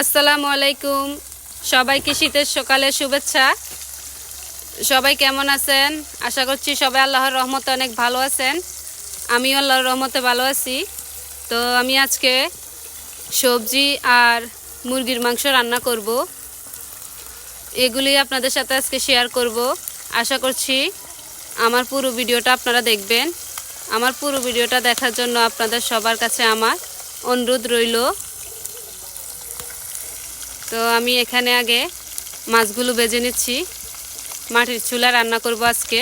আসসালামু আলাইকুম। সবাইকে শীতের সকালে শুভেচ্ছা। সবাই কেমন আছেন? আশা করছি সবাই আল্লাহর রহমতে অনেক ভালো আছেন। আমিও আল্লাহর রহমতে ভালো আছি। তো আমি আজকে সবজি আর মুরগির মাংস রান্না করব। এগুলি আপনাদের সাথে আজকে শেয়ার করব। আশা করছি আমার পুরো ভিডিওটা আপনারা দেখবেন। আমার পুরো ভিডিওটা দেখার জন্য আপনাদের সবার কাছে আমার অনুরোধ রইল। তো আমি এখানে আগে মাছগুলো বেজে নিচ্ছি। মাটির চুলা রান্না করব আজকে।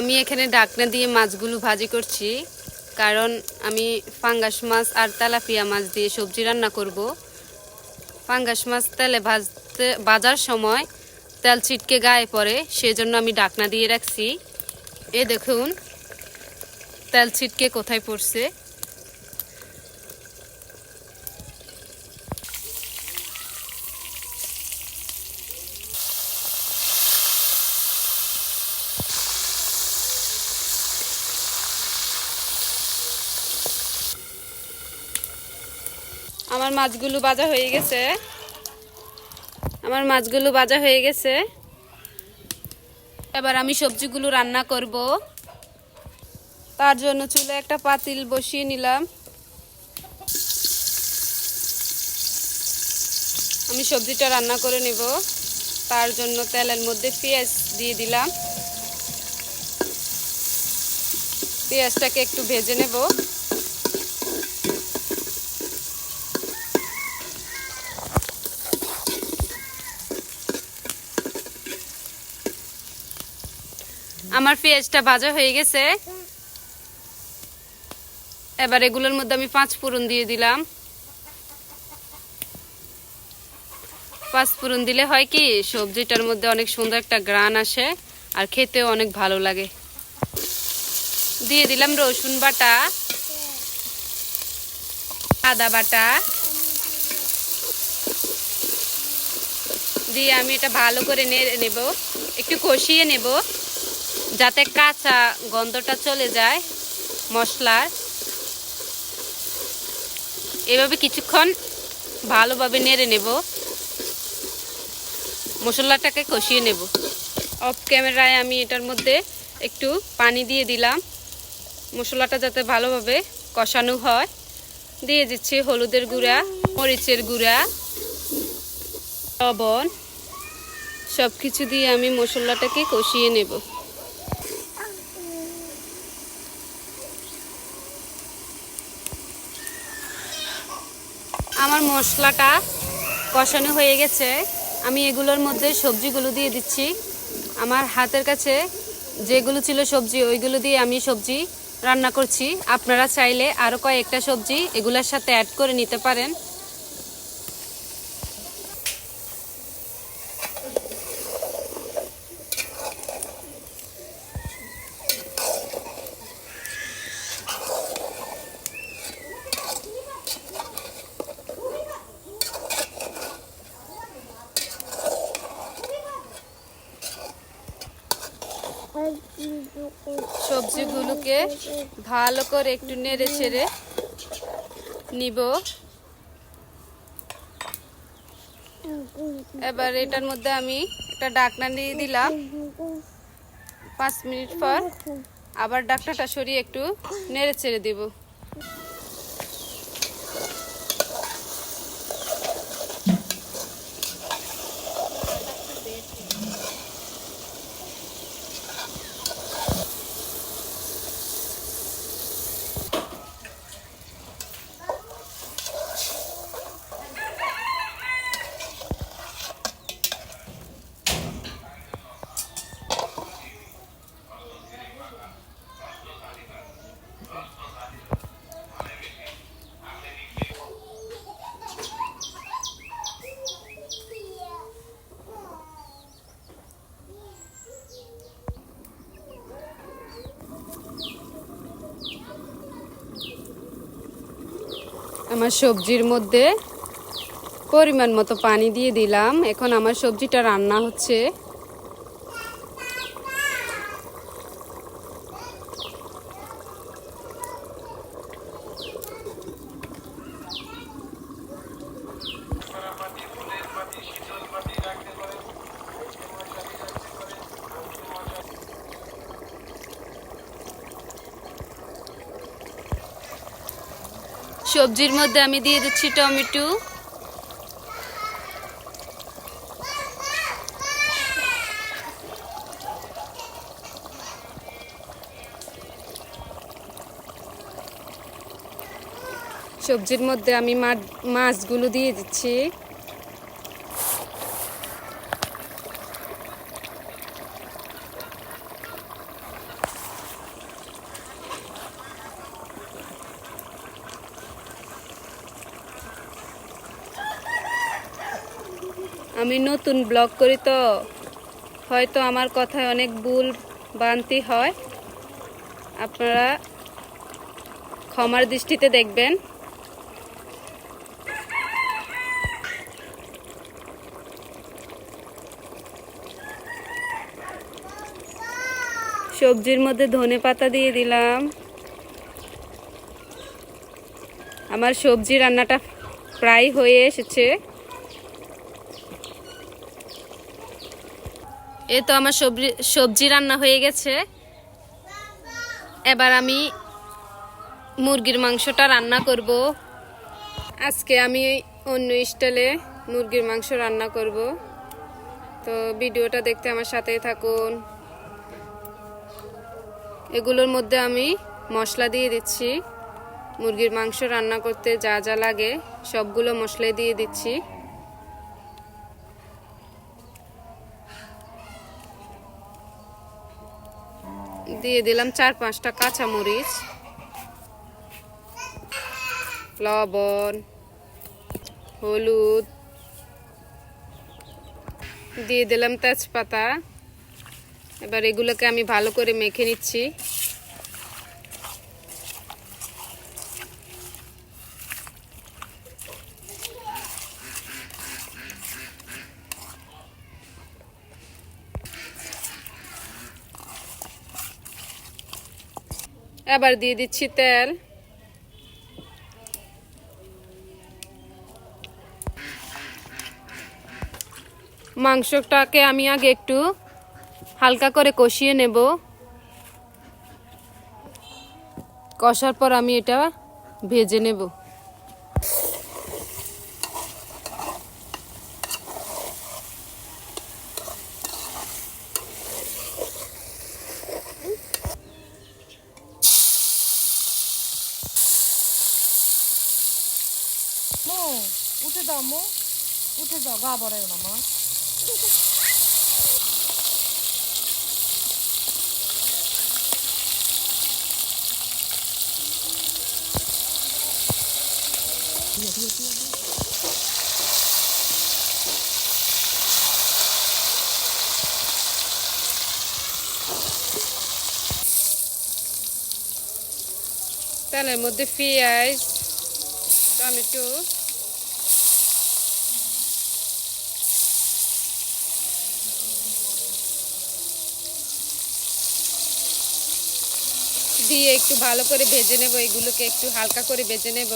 আমি এখানে ডাকনা দিয়ে মাছগুলো ভাজি করছি, কারণ আমি ফাঙ্গাস মাছ আর তেলাপিয়া মাছ দিয়ে সবজি রান্না করব। ফাঙ্গাস মাছ তেলে ভাজতে, ভাজার সময় তেল ছিটকে গায়ে পড়ে, সেজন্য আমি ডাকনা দিয়ে রাখছি। এ দেখুন, তেল ছিটকে কোথায় পড়ছে। আমার মাছগুলো বাজা হয়ে গেছে। আমার মাছগুলো বাজা হয়ে গেছে। এবার আমি সবজিগুলো রান্না করব। তার জন্য চুলে একটা পাতিল বসিয়ে নিলাম। আমি সবজিটা রান্না করে নেব। তার জন্য তেলের মধ্যে পেঁয়াজ দিয়ে দিলাম। পেঁয়াজটাকে একটু ভেজে নেব। আমার পেঁয়াজটা ভাজা হয়ে গেছে। এবার এগুলোর মধ্যে আমি পাঁচ ফোড়ন দিয়ে দিলাম। পাঁচ ফোড়ন দিলে হয় কি, সবজিটার মধ্যে অনেক সুন্দর একটা গ্রান আসে আর খেতেও অনেক ভালো লাগে। দিয়ে দিলাম রসুন বাটা, আদা বাটা। দিয়ে আমি এটা ভালো করে নেব, একটু কষিয়ে নেব। যাতে কাঁচা গন্ধটা চলে যায় মশলার। এভাবে কিছুক্ষণ ভালোভাবে নেড়ে নেব। মশলাটাকে কষিয়ে নেব। অফ ক্যামেরায় আমি এটার মধ্যে একটু পানি দিয়ে দিলাম। মশলাটা যাতে ভালোভাবে কষানো হয়। দিয়ে দিচ্ছি হলুদের গুঁড়া, মরিচের গুঁড়া, লবণ। সব কিছু দিয়ে আমি মশলাটাকে কষিয়ে নেব। আমার মশলাটা কষানো হয়ে গেছে। আমি এগুলোর মধ্যে সবজিগুলো দিয়ে দিচ্ছি। আমার হাতের কাছে যেগুলো ছিল সবজি, ওইগুলো দিয়ে আমি সবজি রান্না করছি। আপনারা চাইলে আরও কয়েকটা সবজি এগুলোর সাথে অ্যাড করে নিতে পারেন। সবজিগুলোকে ভালো করে একটু নেড়ে ছেড়ে নিব। এবার এটার মধ্যে আমি একটা ডাকনা নিয়ে দিলাম। পাঁচ মিনিট পর আবার ডাকনাটা সরিয়ে একটু নেড়ে ছেড়ে দিব। আমার সবজির মধ্যে পরিমাণ মতো পানি দিয়ে দিলাম। এখন আমার সবজিটা রান্না হচ্ছে। সবজির মধ্যে আমি দিয়ে দিচ্ছি টমেটো। সবজির মধ্যে আমি মাছগুলো দিয়ে দিচ্ছি। আমি নতুন ব্লগ করি তো, হয়তো আমার কথায় অনেক ভুল বান্তি হয়। আপনারা ক্ষমার দৃষ্টিতে দেখবেন। সবজির মধ্যে ধনে পাতা দিয়ে দিলাম। আমার সবজি রান্নাটা প্রায় হয়ে এসেছে। এ তো আমার সবজি সবজি রান্না হয়ে গেছে। এবার আমি মুরগির মাংসটা রান্না করব। আজকে আমি অন্য স্টাইলে মুরগির মাংস রান্না করব। তো ভিডিওটা দেখতে আমার সাথেই থাকুন। এগুলোর মধ্যে আমি মশলা দিয়ে দিচ্ছি। মুরগির মাংস রান্না করতে যা যা লাগে সবগুলো মশলাই দিয়ে দিচ্ছি। দিয়ে দিলাম চার পাঁচটা কাঁচামরিচ, লবণ, হলুদ, দিয়ে দিলাম তেজপাতা। এবার এগুলোকে আমি ভালো করে মেখে নিচ্ছি। এবার দিয়ে দিচ্ছি তেল। মাংসটাকে আমি আগে একটু হালকা করে কষিয়ে নেব। কষার পর আমি এটা ভেজে নেব। মো উঠে দাও মো উঠে দাও গা বড়াই না মা। তেলের মধ্যে পেঁয়াজ টমেটো দিয়ে একটু ভালো করে ভেজে নেব, এগুলোকে একটু হালকা করে ভেজে নেব।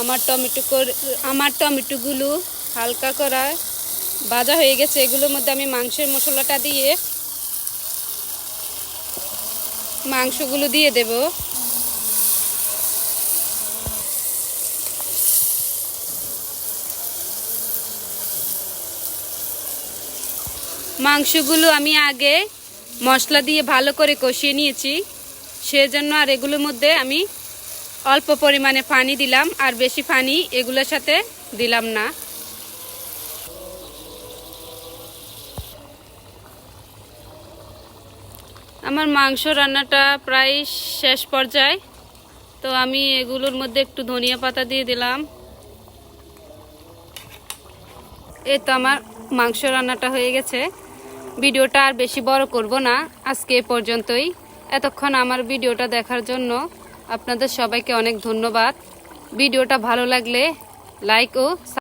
আমার টমেটো করে আমার টমেটোগুলো হালকা করা ভাজা হয়ে গেছে। এগুলোর মধ্যে আমি মাংসের মশলাটা দিয়ে মাংসগুলো দিয়ে দেব। মাংসগুলো আমি আগে মশলা দিয়ে ভালো করে কষিয়ে নিয়েছি। সেজন্য আর এগুলোর মধ্যে আমি অল্প পরিমাণে পানি দিলাম। আর বেশি পানি এগুলোর সাথে দিলাম না। আমার মাংস রান্নাটা প্রায় শেষ পর্যায়ে। তো আমি এগুলোর মধ্যে একটু ধনিয়া পাতা দিয়ে দিলাম। এ তো আমার মাংস রান্নাটা হয়ে গেছে। ভিডিওটা আর বেশি বড় করব না। আজকে এ পর্যন্তই। এতক্ষণ আমার ভিডিওটা দেখার জন্য আপনাদের সবাইকে অনেক ধন্যবাদ। ভিডিওটা ভালো লাগলে লাইক ও